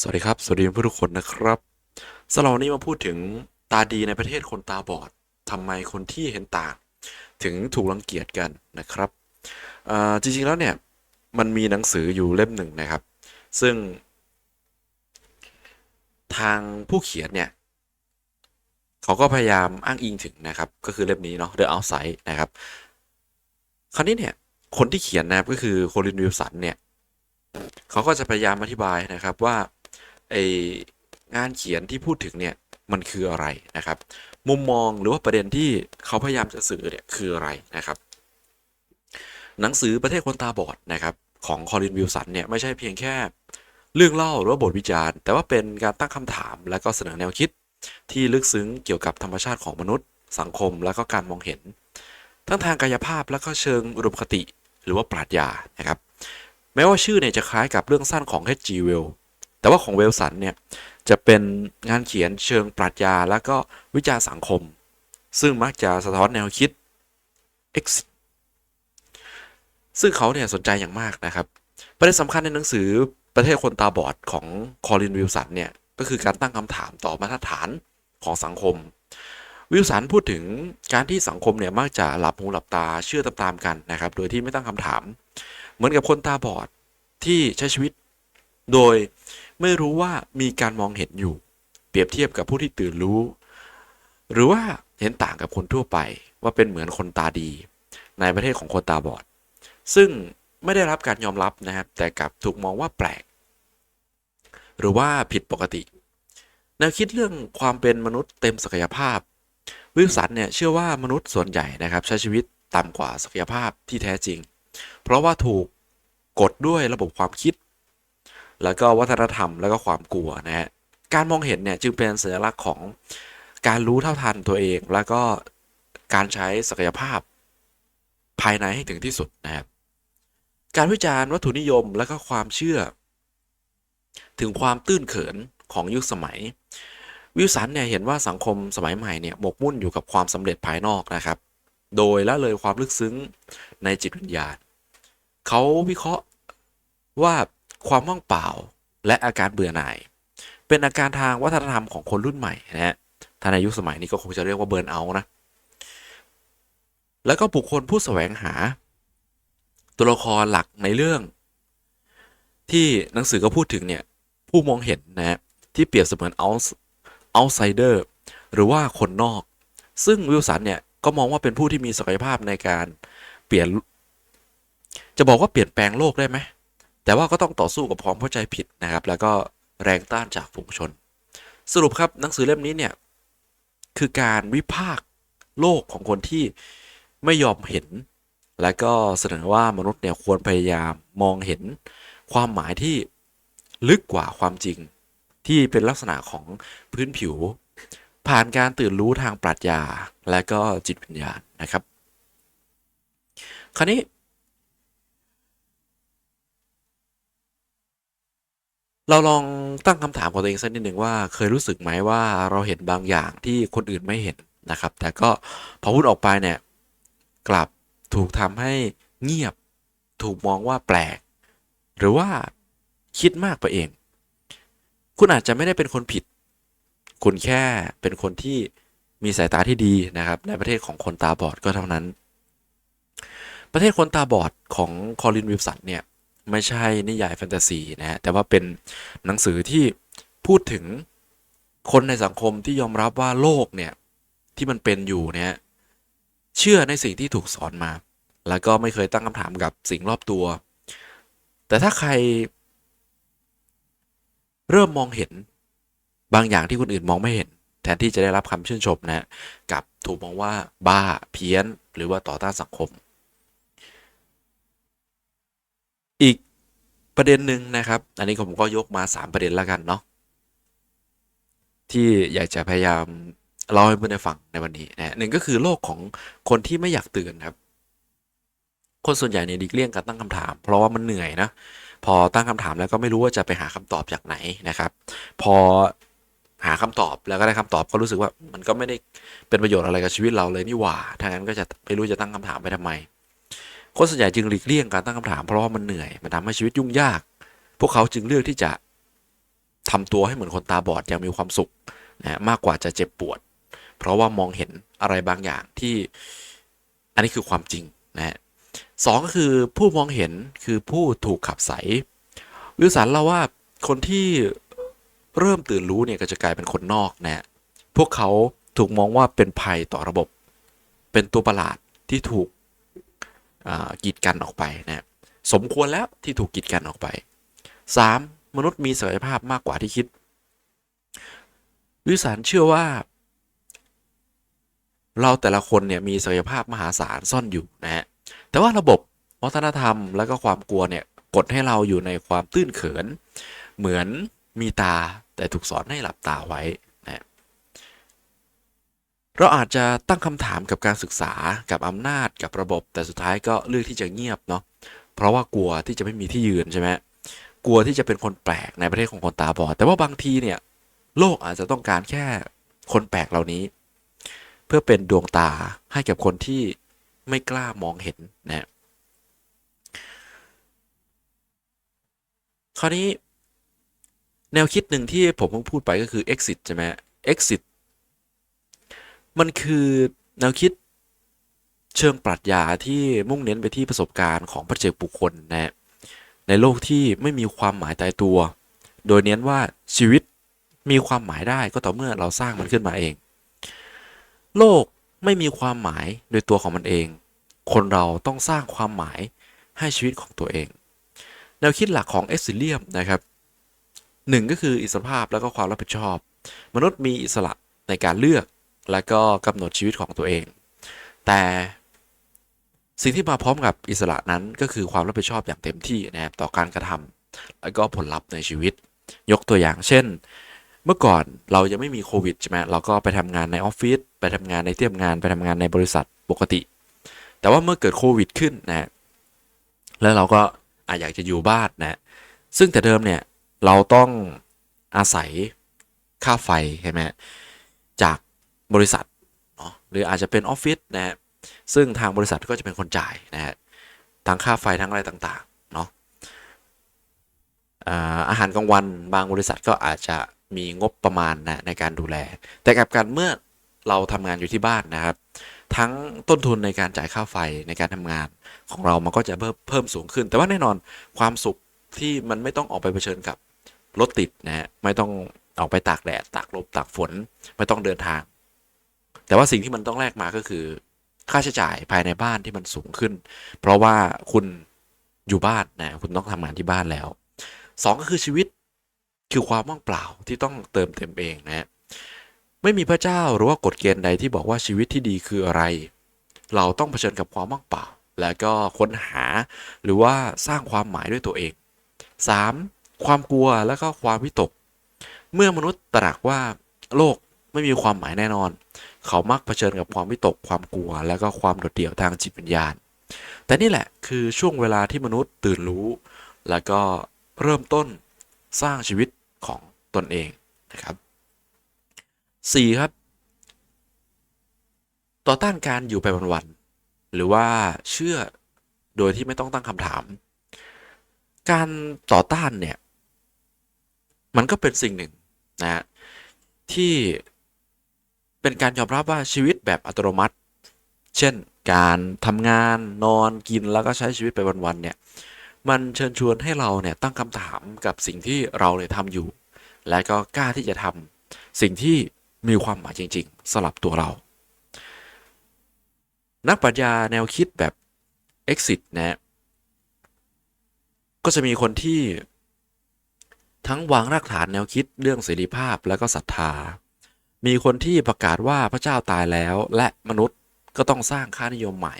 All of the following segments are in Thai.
สวัสดีครับ สวัสดีเพื่อนทุกคนนะครับสำหรับวันนี้มาพูดถึงตาดีในประเทศคนตาบอดทำไมคนที่เห็นต่าง ถึงถูกรังเกียจกันนะครับจริงๆแล้วเนี่ยมันมีหนังสืออยู่เล่มหนึ่งนะครับ ซึ่ง ทางผู้เขียนเนี่ยเขาก็พยายามอ้างอิงถึงนะครับ ก็คือเล่มนี้เนาะ The Outside นะครับ คราวนี้เนี่ยคนที่เขียนนะครับก็คือโคลินวิลสันเนี่ย เขาก็จะพยายามอธิบายนะครับว่าไองานเขียนที่พูดถึงเนี่ยมันคืออะไรนะครับ มุมมองหรือว่าประเด็นที่เขาพยายามจะสื่อเนี่ยคืออะไรนะครับ หนังสือประเทศคนตาบอดนะครับของคอลินวิลสันเนี่ยไม่ใช่เพียงแค่เรื่องเล่าหรือว่าบทวิจารณ์ แต่ว่าเป็นการตั้งคำถามและก็เสนอแนวคิด ที่ลึกซึ้งเกี่ยวกับธรรมชาติของมนุษย์ สังคมและก็การมองเห็น ทั้งทางกายภาพและก็เชิงอุดมคติ หรือว่าปรัชญานะครับ แม้ว่าชื่อเนี่ยจะคล้ายกับเรื่องสั้นของ H.G. Wells แต่ว่าของเวลสันเนี่ยจะเป็นงานเขียนเชิงปรัชญาและก็วิจารณ์สังคม ซึ่งมักจะสะท้อนแนวคิด X ซึ่งเขาเนี่ยสนใจอย่างมากนะครับ ประเด็นสำคัญในหนังสือประเทศคนตาบอดของคอลินวิลสันเนี่ยก็คือการตั้งคำถามต่อมาตรฐานของสังคม วิลสันพูดถึงการที่สังคมเนี่ยมักจะหลับหูหลับตาเชื่อตามๆกันนะครับ โดยที่ไม่ตั้งคำถาม เหมือนกับคนตาบอด ที่ใช้ชีวิต โดยไม่รู้ว่ามีการมองเห็นอยู่ เปรียบเทียบกับผู้ที่ตื่นรู้ หรือว่าเห็นต่างกับคนทั่วไปว่าเป็นเหมือนคนตาดี ในประเทศของคนตาบอด ซึ่งไม่ได้รับการยอมรับนะครับ แต่กลับถูกมองว่าแปลก หรือว่าผิดปกติ แนวคิดเรื่องความเป็นมนุษย์เต็มศักยภาพ วิลสันเนี่ยเชื่อว่ามนุษย์ส่วนใหญ่นะครับ ใช้ชีวิตต่ำกว่าศักยภาพที่แท้จริง เพราะว่าถูก กดด้วยระบบความคิด แล้วก็วัฒนธรรมแล้วก็ความกลัวนะฮะการมองเห็นเนี่ยจึงเป็นสัญลักษณ์ของการรู้เท่าทันตัวเอง แล้วก็การใช้ศักยภาพภายในให้ถึงที่สุดนะครับการวิจารณ์วัตถุนิยมและก็ความเชื่อ ถึงความตื้นเขินของยุคสมัย วิลสันเนี่ยเห็นว่าสังคมสมัยใหม่เนี่ยหมกมุ่นอยู่กับความสำเร็จภายนอกนะครับ โดยละเลยความลึกซึ้งในจิตวิญญาณเขาวิเคราะห์ ว่าความว่างเปล่าและอาการเบื่อหน่าย เป็นอาการทางวัฒนธรรมของคนรุ่นใหม่นะฮะถ้าในยุสมัยนี้ก็คงจะเรียกว่าเบิร์นเอาท์นะ แล้วก็บุคคลผู้แสวงหา ตัวละครหลักในเรื่อง ที่หนังสือก็พูดถึงเนี่ย ผู้มองเห็นนะฮะที่เปรียบเสมือน out outsider หรือว่าคนนอก ซึ่งวิลสันเนี่ยก็มองว่าเป็นผู้ที่มีศักยภาพในการเปลี่ยน จะบอกว่าเปลี่ยนแปลงโลกได้ไหม แต่ว่าก็ต้องต่อสู้กับความเข้าใจผิดนะครับ แล้วก็แรงต้านจากฝูงชน สรุปครับหนังสือเล่มนี้เนี่ยคือการวิพากษ์โลกของคนที่ไม่ยอมเห็น และก็เสนอว่ามนุษย์เนี่ยควรพยายามมองเห็นความหมายที่ลึกกว่าความจริง ที่เป็นลักษณะของพื้นผิว ผ่านการตื่นรู้ทางปรัชญาและก็จิตวิญญาณนะครับ คราวนี้ เราลองตั้งคำถามกับตัวเองสักนิดหนึ่งว่าเคยรู้สึกไหมว่าเราเห็นบางอย่างที่คนอื่นไม่เห็นนะครับ แต่ก็พอพูดออกไปเนี่ยกลับถูกทำให้เงียบถูกมองว่าแปลก หรือว่าคิดมากไปเอง คุณอาจจะไม่ได้เป็นคนผิด คุณแค่เป็นคนที่มีสายตาที่ดีนะครับ ในประเทศของคนตาบอดก็เท่านั้น ประเทศคนตาบอดของคอลินวิลสันเนี่ย ไม่ใช่นิยายแฟนตาซีนะฮะแต่ว่าเป็นหนังสือที่พูดถึงคนในสังคมที่ยอมรับว่าโลกเนี่ยที่มันเป็นอยู่เนี่ยเชื่อในสิ่งที่ถูกสอนมา แล้วก็ไม่เคยตั้งคำถามกับสิ่งรอบตัว แต่ถ้าใคร เริ่มมองเห็นบางอย่างที่คนอื่นมองไม่เห็น แทนที่จะได้รับคำชื่นชมนะกับถูกมองว่าบ้าเพี้ยน หรือว่าต่อต้านสังคม อีกประเด็นหนึ่งนะครับ อันนี้ผมก็ยกมา 3 ประเด็นแล้วกันเนาะที่อยากจะพยายามเล่าให้เพื่อนได้ฟังในวันนี้นะหนึ่งก็คือโลกของคนที่ไม่อยากตื่นครับ คนส่วนใหญ่เนี่ยดีเลี่ยงการตั้งคำถาม เพราะว่ามันเหนื่อยนะพอตั้งคำถามแล้วก็ไม่รู้ว่าจะไปหาคำตอบจากไหนนะครับ พอหาคำตอบแล้วก็ได้คำตอบก็รู้สึกว่ามันก็ไม่ได้เป็นประโยชน์อะไรกับชีวิตเราเลยนี่หว่าถ้างั้นก็จะไม่รู้จะตั้งคำถามไปทำไม คนส่วนใหญ่จึงหลีกเลี่ยงการตั้งคำถามเพราะว่ามันเหนื่อยมันทำให้ชีวิตยุ่งยาก พวกเขาจึงเลือกที่จะทำตัวให้เหมือนคนตาบอดอย่างมีความสุขนะมากกว่าจะเจ็บปวด เพราะว่ามองเห็นอะไรบางอย่างที่อันนี้คือความจริงนะฮะสองก็คือผู้มองเห็นคือผู้ถูกขับใสวิลสันเล่าว่าคนที่เริ่มตื่นรู้เนี่ยก็จะกลายเป็นคนนอกนะพวกเขาถูกมองว่าเป็นภัยต่อระบบ เป็นตัวประหลาดที่ถูก กีดกันออกไปนะสมควรแล้วที่ถูกกีดกันออกไป 3. มนุษย์มีศักยภาพมากกว่าที่คิด วิสารเชื่อว่า เราแต่ละคนเนี่ยมีศักยภาพมหาศาลซ่อนอยู่นะฮะแต่ว่าระบบวัฒนธรรมและก็ความกลัวเนี่ยกดให้เราอยู่ในความตื้นเขิน เหมือนมีตาแต่ถูกสอนให้หลับตาไว้ เราอาจจะตั้งคำถามกับการศึกษากับอำนาจกับระบบ แต่สุดท้ายก็เลือกที่จะเงียบเนาะเพราะว่ากลัวที่จะไม่มีที่ยืนใช่ไหมกลัวที่จะเป็นคนแปลกในประเทศของคนตาบอดแต่ว่าบางทีเนี่ยโลกอาจจะต้องการแค่คนแปลกเหล่านี้ เพื่อเป็นดวงตาให้กับคนที่ไม่กล้ามองเห็นนะคราวนี้แนวคิดหนึ่งที่ผมเพิ่งพูดไปก็คือ exit ใช่ไหม exit มันคือแนวคิดเชิงปรัชญาที่มุ่งเน้นไปที่ประสบการณ์ของปัจเจกบุคคลนะในโลกที่ไม่มีความหมายตายตัว โดยเน้นว่าชีวิตมีความหมายได้ก็ต่อเมื่อเราสร้างมันขึ้นมาเอง โลกไม่มีความหมายโดยตัวของมันเอง คนเราต้องสร้างความหมายให้ชีวิตของตัวเอง แนวคิดหลักของเอ็กซิเลียมนะครับหนึ่งก็คืออิสรภาพแล้วก็ความรับผิดชอบ มนุษย์มีอิสระในการเลือก และก็กำหนดชีวิตของตัวเอง แต่สิ่งที่มาพร้อมกับอิสระนั้นก็คือความรับผิดชอบอย่างเต็มที่นะครับต่อการกระทำแล้วก็ผลลัพธ์ในชีวิต ยกตัวอย่างเช่น เมื่อก่อนเรายังไม่มีโควิดใช่ไหมเราก็ไปทำงานในออฟฟิศไปทำงานในที่ทำงานไปทำงานในบริษัทปกติ แต่ว่าเมื่อเกิดโควิดขึ้นนะแล้วเราก็อาอยากจะอยู่บ้านนะซึ่งแต่เดิมเนี่ยเราต้องอาศัยค่าไฟใช่ไหมจาก บริษัทเนาะหรืออาจจะเป็นออฟฟิศนะฮะซึ่งทางบริษัทก็จะเป็นคนจ่ายนะฮะทั้งค่าไฟทั้งอะไรต่างๆเนาะอาหารกลางวันบางบริษัทก็อาจจะมีงบประมาณนะในการดูแล แต่กลับกันเมื่อเราทำงานอยู่ที่บ้านนะครับ ทั้งต้นทุนในการจ่ายค่าไฟในการทำงานของเรามันก็จะเพิ่มเพิ่มสูงขึ้น แต่ว่าแน่นอนความสุขที่มันไม่ต้องออกไปเผชิญกับรถติดนะฮะไม่ต้องออกไปตากแดดตากลมตากฝน ไม่ต้องเดินทาง แต่ว่าสิ่งที่มันต้องแลกมาก็คือ ค่าใช้จ่ายภายในบ้านที่มันสูงขึ้น เพราะว่าคุณอยู่บ้านนะคุณต้องทำงานที่บ้านแล้วสองก็คือชีวิตคือความว่างเปล่าที่ต้องเติมเต็มเองนะฮะไม่มีพระเจ้าหรือว่ากฎเกณฑ์ใดที่บอกว่าชีวิตที่ดีคืออะไร เราต้องเผชิญกับความว่างเปล่า แล้วก็ค้นหาหรือว่าสร้างความหมายด้วยตัวเอง 3. ความกลัวแล้วก็ความวิตก เมื่อมนุษย์ตรักว่าโลก ไม่มีความหมายแน่นอน เขามักเผชิญกับความวิตกความกลัว แล้วก็ความโดดเดี่ยวทางจิตวิญญาณ แต่นี่แหละคือช่วงเวลาที่มนุษย์ตื่นรู้ แล้วก็เริ่มต้นสร้างชีวิตของตนเองนะครับ 4. ครับ ต่อต้านการอยู่ไปวันๆหรือว่าเชื่อโดยที่ไม่ต้องตั้งคำถาม การต่อต้านเนี่ย มันก็เป็นสิ่งหนึ่งนะที่ เป็นการยอมรับว่าชีวิตแบบอัตโนมัติ เช่น การทำงานนอนกินแล้วก็ใช้ชีวิตไปวันๆเนี่ย มันเชิญชวนให้เราเนี่ยตั้งคำถามกับสิ่งที่เราเนี่ยทำอยู่ และก็กล้าที่จะทำสิ่งที่มีความหมายจริง ๆสำหรับตัวเรา นักปรัชญาแนวคิดแบบ exit นะก็จะมีคนที่ทั้งวางรากฐานแนวคิดเรื่องเสรีภาพและก็ศรัทธา มีคนที่ประกาศว่าพระเจ้าตายแล้ว และมนุษย์ก็ต้องสร้างค่านิยมใหม่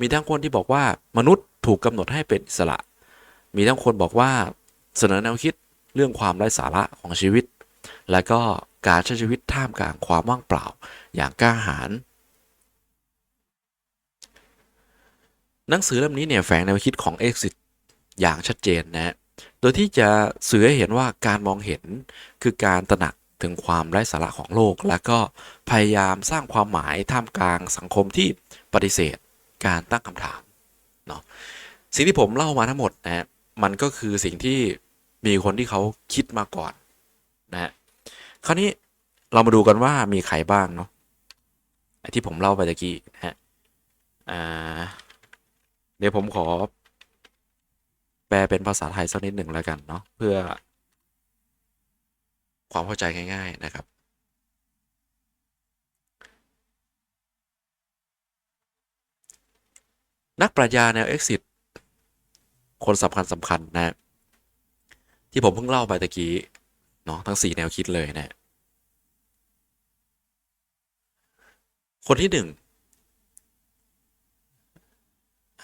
มีทั้งคนที่บอกว่ามนุษย์ถูกกำหนดให้เป็นอิสระ มีทั้งคนบอกว่าเสนอแนวคิดเรื่องความไร้สาระของชีวิต และก็การใช้ชีวิตท่ามกลางความว่างเปล่าอย่างกล้าหาญหนังสือเล่มนี้เนี่ยแฝงแนวคิดของ Exit อย่างชัดเจนนะ โดยที่จะสื่อให้เห็นว่าการมองเห็นคือการตระหนัก ถึงความไร้สาระของโลก และก็พยายามสร้างความหมายท่ามกลางสังคมที่ปฏิเสธการตั้งคำถามเนาะสิ่งที่ผมเล่ามาทั้งหมดนะมันก็คือสิ่งที่มีคนที่เขาคิดมาก่อนนะคราวนี้เรามาดูกันว่ามีใครบ้างเนาะที่ผมเล่าไปตะกี้นะฮะเดี๋ยวผมขอ แปลเป็นภาษาไทยสักนิดหนึ่งแล้วกันเนาะเพื่อ ความเข้าใจง่าย ๆนะครับ นักปรัชญาแนว exit คนสำคัญสำคัญนะที่ผมเพิ่งเล่าไปตะกี้เนาะทั้งสี่แนวคิดเลยนะ คนที่หนึ่ง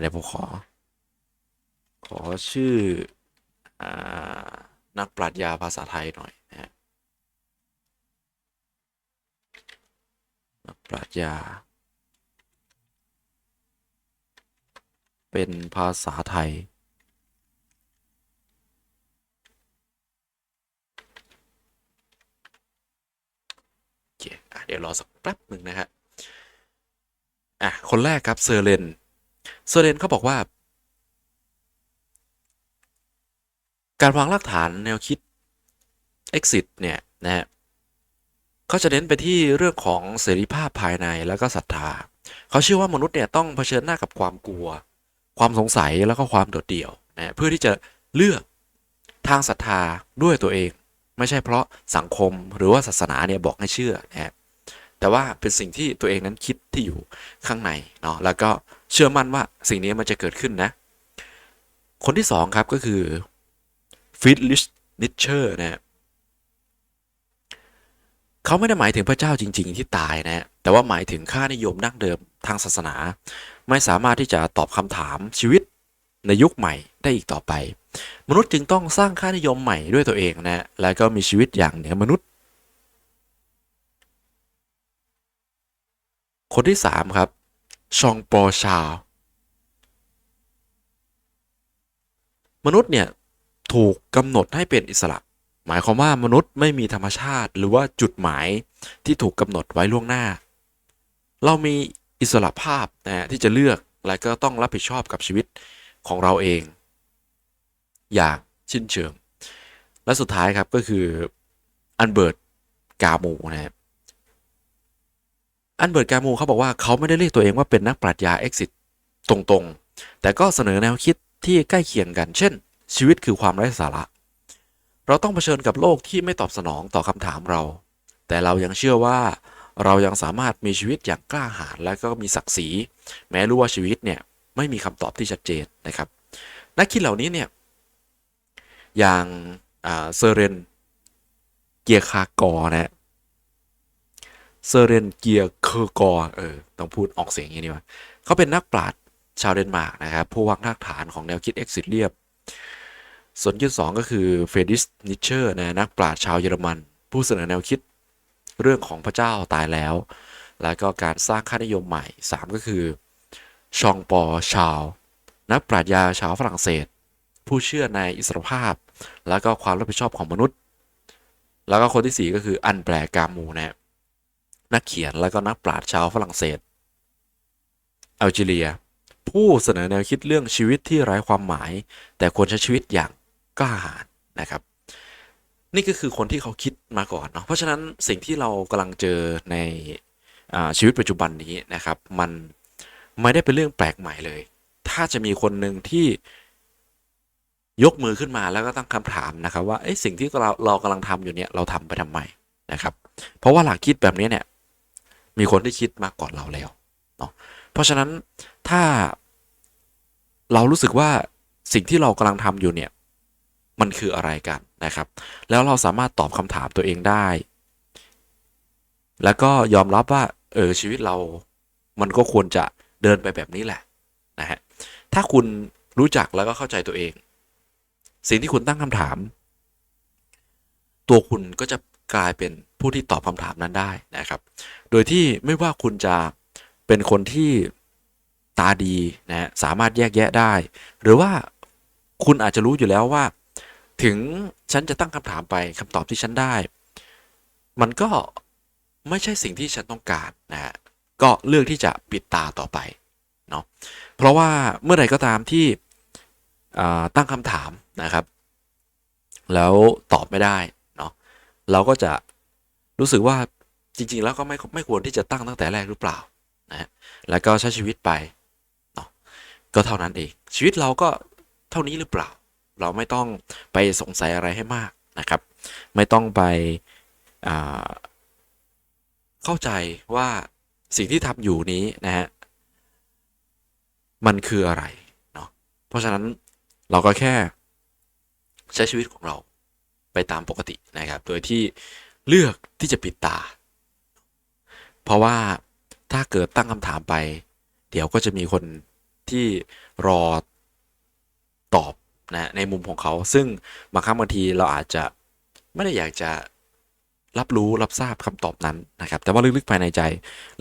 เดี๋ยวผมขอ ขอชื่ออนักปรัชญาภาษาไทยหน่อย นักปรัชญา เป็นภาษาไทยเคอะเดี๋ยวรอสักแป๊บหนึ่งนะฮะอะ คนแรกครับเซอร์เรนเซอร์เรนเขาบอกว่า การวางรากฐานแนวคิด exit เนี่ยนะฮะ เขาจะเน้นไปที่เรื่องของเสรีภาพภายในแล้วก็ศรัทธา เขาเชื่อว่ามนุษย์เนี่ยต้องเผชิญหน้ากับความกลัว ความสงสัยแล้วก็ความโดดเดี่ยวนะเพื่อที่จะเลือกทางศรัทธาด้วยตัวเอง ไม่ใช่เพราะสังคมหรือว่าศาสนาเนี่ยบอกให้เชื่อนะแต่ว่าเป็นสิ่งที่ตัวเองนั้นคิดที่อยู่ข้างในเนาะแล้วก็เชื่อมั่นว่าสิ่งนี้มันจะเกิดขึ้นนะ คนที่สองครับก็คือฟิตลิชนิเชอร์นะฮะ เขาไม่ได้หมายถึงพระเจ้าจริง ๆ ที่ตายนะฮะแต่ว่าหมายถึงค่านิยมดั้งเดิมทางศาสนา ไม่สามารถที่จะตอบคำถามชีวิตในยุคใหม่ได้อีกต่อไป มนุษย์จึงต้องสร้างค่านิยมใหม่ด้วยตัวเองนะฮะและก็มีชีวิตอย่างเหนือมนุษย์ คนที่สามครับ ชองปอชาว มนุษย์เนี่ยถูกกำหนดให้เป็นอิสระ หมายความว่ามนุษย์ไม่มีธรรมชาติ หรือว่าจุดหมายที่ถูกกำหนดไว้ล่วงหน้า เรามีอิสระภาพนะฮะที่จะเลือกและก็ต้องรับผิดชอบกับชีวิตของเราเอง อย่างชิ้นเชิง และสุดท้ายครับก็คืออันเบิร์ตกาโมนะครับอันเบิร์ตกาโมเขาบอกว่าเขาไม่ได้เรียกตัวเองว่าเป็นนักปรัชญา exit ตรงๆ แต่ก็เสนอแนวคิดที่ใกล้เคียงกัน เช่น ชีวิตคือความไร้สาระ เราต้องเผชิญกับโลกที่ไม่ตอบสนองต่อคำถามเรา แต่เรายังเชื่อว่า เรายังสามารถมีชีวิตอย่างกล้าหาญและก็มีศักดิ์ศรี แม้รู้ว่าชีวิตเนี่ยไม่มีคำตอบที่ชัดเจนนะครับ นักคิดเหล่านี้เนี่ยอย่างเซเรนเกียร์คากอนะฮะเซเรนเกียร์เคอร์กอเออต้องพูดออกเสียงอย่างนี้ว่าเขาเป็นนักปราชญ์ชาวเดนมาร์กนะครับผู้วางรากฐานของแนวคิด exit เรียบ ส่วนที่สองก็คือเฟรดิสนิเชอร์นะนักปราชญ์ชาวเยอรมัน ผู้เสนอแนวคิดเรื่องของพระเจ้าตายแล้ว แล้วก็การสร้างค่านิยมใหม่ 3 ก็คือชองปอชาว นักปราชญาชาวฝรั่งเศส ผู้เชื่อในอิสรภาพ แล้วก็ความรับผิดชอบของมนุษย์ แล้วก็คนที่ 4 ก็คืออันแปลกามูนะนักเขียนแล้วก็นักปราชญ์ชาวฝรั่งเศสอัลจีเรีย ผู้เสนอแนวคิดเรื่องชีวิตที่ไร้ความหมาย แต่ควรใช้ชีวิตอย่าง กล้าหาญนะครับ นี่ก็คือคนที่เขาคิดมาก่อนเนาะเพราะฉะนั้นสิ่งที่เรากำลังเจอในชีวิตปัจจุบันนี้นะครับ มันไม่ได้เป็นเรื่องแปลกใหม่เลย ถ้าจะมีคนหนึ่งที่ยกมือขึ้นมาแล้วก็ตั้งคำถามนะครับว่าสิ่งที่เราเรากำลังทำอยู่เนี่ยเราทำไปทำไมนะครับ เพราะว่าหลักคิดแบบนี้เนี่ยมีคนที่คิดมาก่อนเราแล้วเนาะเพราะฉะนั้นถ้าเรารู้สึกว่าสิ่งที่เรากำลังทำอยู่เนี่ย มันคืออะไรกันนะครับ แล้วเราสามารถตอบคำถามตัวเองได้ แล้วก็ยอมรับว่าเออชีวิตเรา มันก็ควรจะเดินไปแบบนี้แหละนะฮะถ้าคุณรู้จักแล้วก็เข้าใจตัวเอง สิ่งที่คุณตั้งคำถาม ตัวคุณก็จะกลายเป็นผู้ที่ตอบคำถามนั้นได้นะครับ โดยที่ไม่ว่าคุณจะเป็นคนที่ตาดีนะสามารถแยกแยะได้ หรือว่าคุณอาจจะรู้อยู่แล้วว่า ถึงฉันจะตั้งคำถามไปคำตอบที่ฉันได้ มันก็ไม่ใช่สิ่งที่ฉันต้องการนะฮะก็เลือกที่จะปิดตาต่อไปเนาะเพราะว่าเมื่อไหร่ก็ตามที่ตั้งคำถามนะครับ แล้วตอบไม่ได้เนาะเราก็จะรู้สึกว่าจริง ๆ แล้วก็ไม่ไม่ควรที่จะตั้งตั้งแต่แรกหรือเปล่านะฮะแล้วก็ใช้ชีวิตไปเนาะก็เท่านั้นเองชีวิตเราก็เท่านี้หรือเปล่า เราไม่ต้องไปสงสัยอะไรให้มากนะครับ ไม่ต้องไปเข้าใจว่าสิ่งที่ทำอยู่นี้นะฮะมันคืออะไรเนาะเพราะฉะนั้นเราก็แค่ใช้ชีวิตของเราไปตามปกตินะครับ โดยที่เลือกที่จะปิดตา เพราะว่าถ้าเกิดตั้งคำถามไป เดี๋ยวก็จะมีคนที่รอตอบ นะในมุมของเขาซึ่งบางครั้งบางทีเราอาจจะไม่ได้อยากจะรับรู้รับทราบคำตอบนั้นนะครับ แต่ว่าลึกๆภายในใจ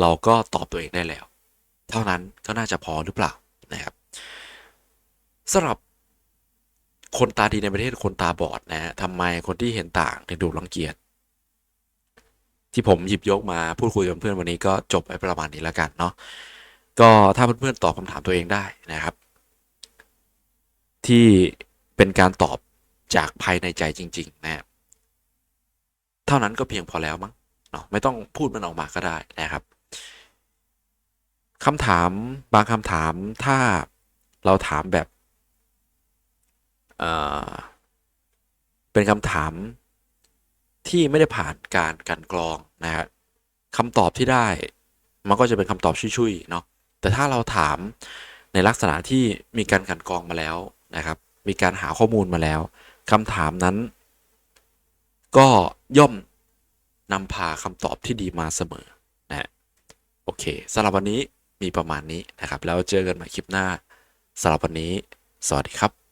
เราก็ตอบตัวเองได้แล้ว เท่านั้นก็น่าจะพอหรือเปล่านะครับสำหรับคนตาดีในประเทศคนตาบอดนะฮะทำไมคนที่เห็นต่างถึงดูรังเกียจที่ผมหยิบยกมาพูดคุยกับเพื่อนวันนี้ก็จบไปประมาณนี้แล้วกันเนาะก็ถ้าเพื่อนๆตอบคำถามตัวเองได้นะครับ ที่เป็นการตอบจากภายในใจจริง ๆ นะครับเท่านั้นก็เพียงพอแล้วมั้งเนาะไม่ต้องพูดมันออกมาก็ได้นะครับคำถามบางคำถามถ้าเราถามแบบเอ่อเป็นคำถามที่ไม่ได้ผ่านการกันกรองนะฮะคำตอบที่ได้มันก็จะเป็นคำตอบชุยๆเนาะแต่ถ้าเราถามในลักษณะที่มีการกันกรองมาแล้ว นะครับ มีการหาข้อมูลมาแล้วคำถามนั้น ก็ย่อมนำพาคำตอบที่ดีมาเสมอนะฮะโอเคสำหรับวันนี้มีประมาณนี้นะครับ แล้วเจอกันใหม่คลิปหน้าสำหรับวันนี้ สวัสดีครับ